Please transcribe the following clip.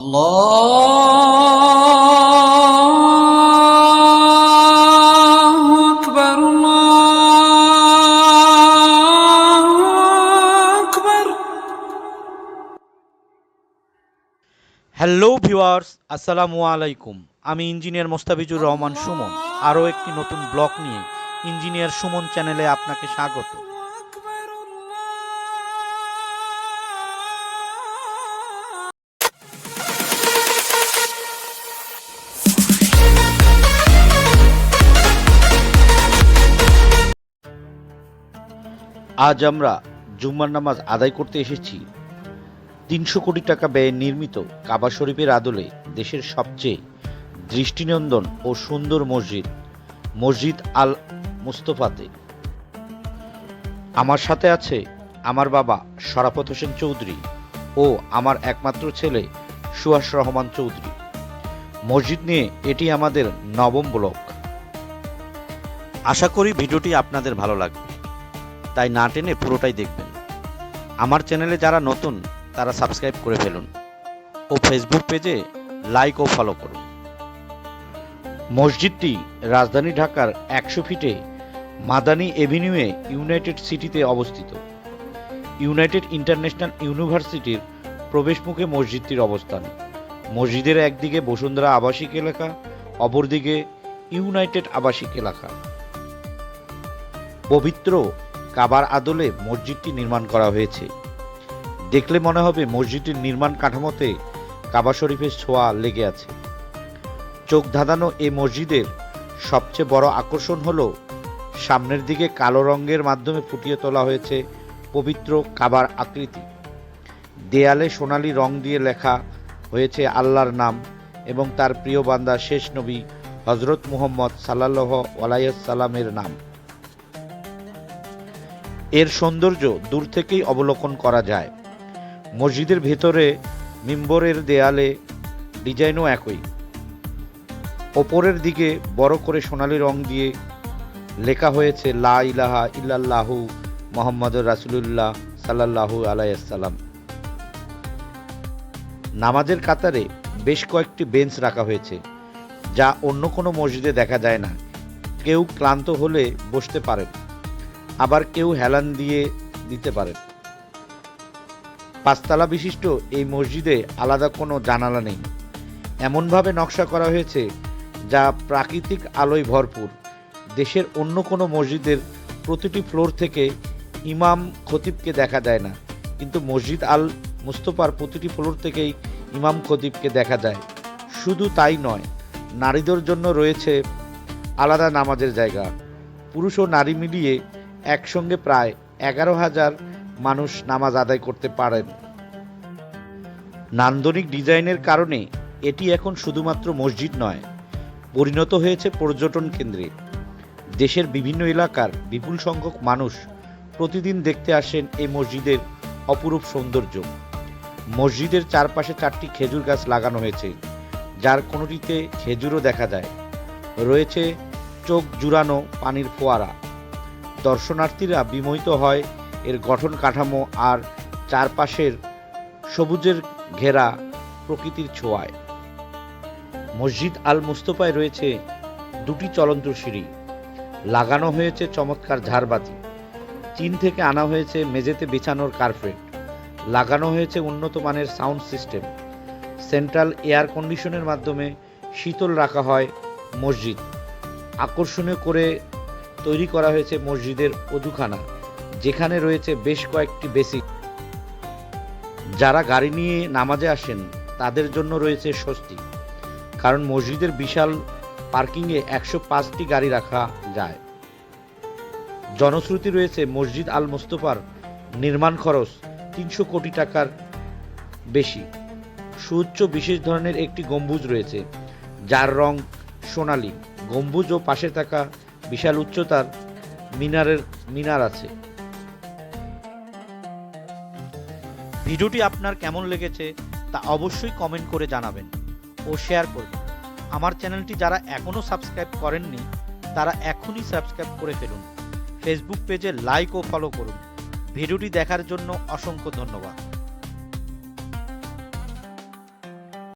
Hello viewers আসসালামু আলাইকুম আমি ইঞ্জিনিয়ার মোস্তাফিজুর রহমান সুমন। আরও একটি নতুন ব্লগ নিয়ে। ইঞ্জিনিয়ার সুমন চ্যানেলে আপনাকে স্বাগত। আজ আমরা জুম্মার নামাজ আদায় করতে এসেছি। তিনশো কোটি টাকা ব্যয়ে নির্মিত কাবা শরীফের আদলে দেশের সবচেয়ে দৃষ্টিনন্দন ও সুন্দর মসজিদ মসজিদ আল মুস্তফাতে। আমার সাথে আছে আমার বাবা শরাফত হোসেন চৌধুরী ও আমার একমাত্র ছেলে সুহাস রহমান চৌধুরী। মসজিদ নিয়ে এটি আমাদের নবম ব্লক। আশা করি ভিডিওটি আপনাদের ভালো লাগবে। তাই না টেনে পুরোটাই দেখবেন। আমার চ্যানেলে যারা নতুন, তারা সাবস্ক্রাইব করে ফেলুন ও ফেসবুক পেজে লাইক ও ফলো করুন। মসজিদটি রাজধানী ঢাকার একশো ফিটে মাদানী এভিনিউয়ে ইউনাইটেড সিটিতে অবস্থিত। ইউনাইটেড ইন্টারন্যাশনাল ইউনিভার্সিটির প্রবেশমুখে মসজিদটির অবস্থান। মসজিদের একদিকে বসুন্ধরা আবাসিক এলাকা, অপরদিকে ইউনাইটেড আবাসিক এলাকা। পবিত্র কাবার আদলে মসজিদটি নির্মাণ করা হয়েছে। দেখলে মনে হবে মসজিদটির নির্মাণ কাঠামোতে কাবা শরীফের ছোঁয়া লেগে আছে। চোখ ধাঁধানো এই মসজিদের সবচেয়ে বড় আকর্ষণ হল, সামনের দিকে কালো রঙের মাধ্যমে ফুটিয়ে তোলা হয়েছে পবিত্র কাবার আকৃতি। দেয়ালে সোনালী রং দিয়ে লেখা হয়েছে আল্লাহর নাম এবং তার প্রিয় বান্দা শেষ নবী হজরত মুহম্মদ সাল্লাহ সাল্লামের নাম। এর সৌন্দর্য দূর থেকেই অবলোকন করা যায়। মসজিদের ভেতরে মিম্বরের দেয়ালে ডিজাইনও একই। ওপরের দিকে বড় করে সোনালি রং দিয়ে লেখা হয়েছে, লা ইলাহা ইল্লাল্লাহু মোহাম্মদ রাসুলুল্লাহ সাল্লাল্লাহু আলাইসাল্লাম নামাজের কাতারে বেশ কয়েকটি বেঞ্চ রাখা হয়েছে, যা অন্য কোনো মসজিদে দেখা যায় না। কেউ ক্লান্ত হলে বসতে পারেন। আবার কেউ হেলান দিয়ে দিতে পারেন। পাঁচতলা বিশিষ্ট এই মসজিদে আলাদা কোনো জানালা নেই। এমনভাবে নকশা করা হয়েছে যা প্রাকৃতিক আলোয় ভরপুর। দেশের অন্য কোনো মসজিদের প্রতিটি ফ্লোর থেকে ইমাম খতিবকে দেখা যায় না। কিন্তু মসজিদ আল মুস্তফার প্রতিটি ফ্লোর থেকেই ইমাম খতিবকে দেখা যায়। শুধু তাই নয়, নারীদের জন্য রয়েছে আলাদা নামাজের জায়গা। পুরুষ ও নারী মিলিয়ে একসঙ্গে প্রায় এগারো হাজার মানুষ নামাজ আদায় করতে পারেন। নান্দনিক ডিজাইনের কারণে এটি এখন শুধুমাত্র মসজিদ নয়, পরিণত হয়েছে পর্যটন কেন্দ্রে। দেশের বিভিন্ন এলাকার বিপুল সংখ্যক মানুষ প্রতিদিন দেখতে আসেন এই মসজিদের অপরূপ সৌন্দর্য। মসজিদের চারপাশে চারটি খেজুর গাছ লাগানো হয়েছে, যার কোনোটিতে খেজুরও দেখা যায়। রয়েছে চোখ জুড়ানো পানির ফোয়ারা। দর্শনার্থীরা বিমোহিত হয়, এর গঠন কাঠামো আর চারপাশের সবুজের ঘেরা প্রকৃতির ছোঁয়ায়। মসজিদ আল মুস্তফায় রয়েছে দুটি চলন্ত সিঁড়ি। লাগানো হয়েছে চমৎকার ঝাড়বাতি। চীন থেকে আনা হয়েছে মেঝেতে বিছানোর কার্পেট। লাগানো হয়েছে উন্নত মানের সাউন্ড সিস্টেম। সেন্ট্রাল এয়ার কন্ডিশনের মাধ্যমে শীতল রাখা হয় মসজিদ। আকর্ষণীয় করে তৈরি করা হয়েছে মসজিদের অজুখানা যেখানে রয়েছে বেশ কয়েকটি বেসিক। যারা গাড়ি নিয়ে নামাজে আসেন, তাদের জন্য রয়েছে স্বস্তি, কারণ মসজিদের বিশাল পার্কিংয়ে একশো পাঁচটি গাড়ি রাখা যায়। জনশ্রুতি রয়েছে মসজিদ আল মোস্তফার নির্মাণ খরচ তিনশো কোটি টাকার বেশি। সুউচ্চ বিশেষ ধরনের একটি গম্বুজ রয়েছে, যার রং সোনালী। গম্বুজ ও পাশে থাকা বিশাল উচ্চতার মিনারের মিনার আছে। ভিডিওটি আপনার কেমন লেগেছে তা অবশ্যই কমেন্ট করে জানাবেন ও শেয়ার করবেন। আমার চ্যানেলটি যারা এখনও সাবস্ক্রাইব করেননি, তারা এখনই সাবস্ক্রাইব করে ফেলুন। ফেসবুক পেজে লাইক ও ফলো করুন। ভিডিওটি দেখার জন্য অসংখ্য ধন্যবাদ।